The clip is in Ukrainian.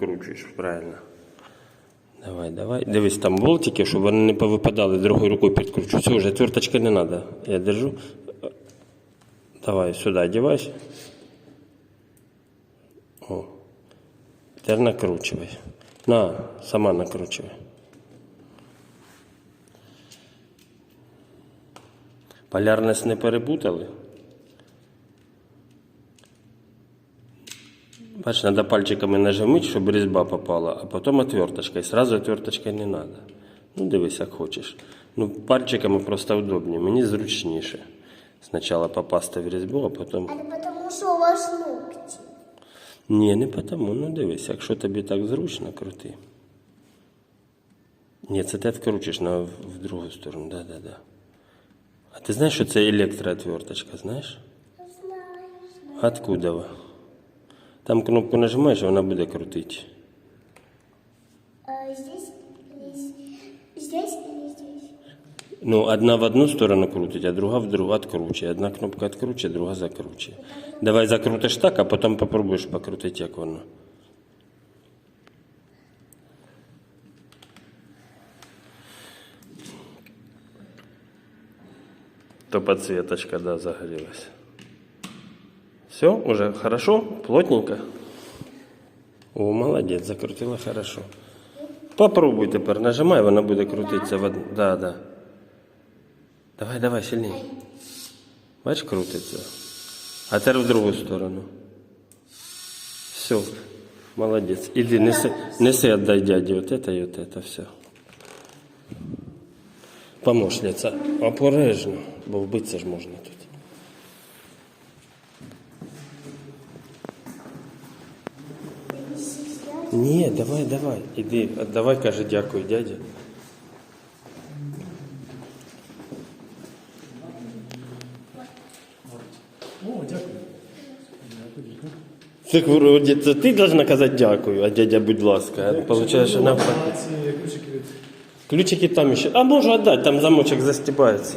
відкручуєш, правильно. Давай, давай. Дивись, там болтики, щоб вони не повипадали, другою рукою підкручу. Все, вже отверточки не треба. Я держу. Давай, сюди одівайся. О. Тепер накручивай. На, сама накручивай. Полярність не перепутали. Бачиш, треба пальчиками нажимати, щоб різьба попала, а потім отверточка. І сразу отверточкою не треба. Ну, дивись, як хочеш. Ну, пальчиками просто удобні. Мені зручніше. Спочатку попасти в різьбу, а потім. А потому, что у вас ногти. Ні, не потому. Ну дивись, якщо тобі так зручно, крути. Ні, це ти відкручиш на, в другу сторону, да, да, да. А ти знаєш, що це електроотверточка, знаєш? Знаю. Откуда? ви? Там кнопку нажимаєш, вона буде крутити. А здесь, здесь, здесь или здесь? Ну, одна в одну сторону крутить, а друга в другу откручує. Одна кнопка відкручує, друга закручує. Давай закрутиш так, а потім попробуєш покрутити, як воно. То подсветочка, да, загорелась. Все, уже хорошо, плотненько. О, молодець, закрутила хорошо. Попробуй тепер, нажимай, вона буде крутитися в одну. Да, да. Давай, давай, сильніше. Бач, крутиться. А тепер в другу сторону. Все, молодець. Іди, неси, неси отдай дяді от это і от это, все. Помощниця, обережно, бо вбитися ж можна тут. Ні, давай, давай, іди, давай, каже, дякую, дядя. О, дякую. Так вроді це ти должна казати дякую, а дядя, будь ласка. А Получаєш, Ну, навпаки. а ці ключики від Ключики там ще. А можу віддати, там замочок застібається.